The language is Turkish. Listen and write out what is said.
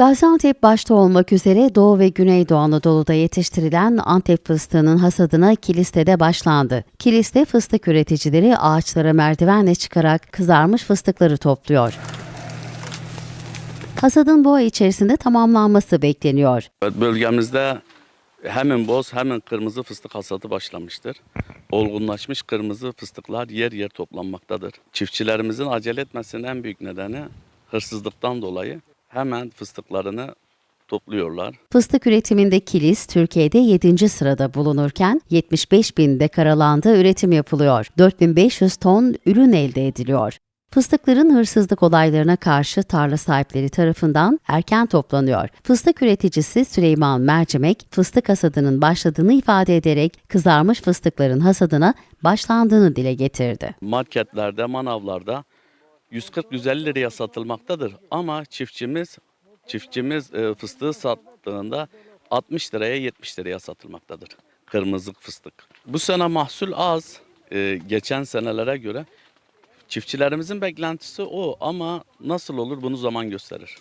Gaziantep başta olmak üzere Doğu ve Güneydoğu Anadolu'da yetiştirilen Antep fıstığının hasadına Kilis'te başlandı. Kilis'te fıstık üreticileri ağaçlara merdivenle çıkarak kızarmış fıstıkları topluyor. Hasadın bu ay içerisinde tamamlanması bekleniyor. Bölgemizde hemen boz hemen kırmızı fıstık hasadı başlamıştır. Olgunlaşmış kırmızı fıstıklar yer yer toplanmaktadır. Çiftçilerimizin acele etmesinin en büyük nedeni hırsızlıktan dolayı hemen fıstıklarını topluyorlar. Fıstık üretiminde Kilis Türkiye'de 7. sırada bulunurken 75 bin dekar alanda üretim yapılıyor. 4500 ton ürün elde ediliyor. Fıstıkların hırsızlık olaylarına karşı tarla sahipleri tarafından erken toplanıyor. Fıstık üreticisi Süleyman Mercimek, fıstık hasadının başladığını ifade ederek kızarmış fıstıkların hasadına başlandığını dile getirdi. Marketlerde, manavlarda 140-150 liraya satılmaktadır. Ama çiftçimiz çiftçimiz e, fıstığı sattığında 60 liraya 70 liraya satılmaktadır. Kırmızı fıstık. Bu sene mahsul az. e, geçen senelere göre çiftçilerimizin beklentisi o ama nasıl olur bunu zaman gösterir.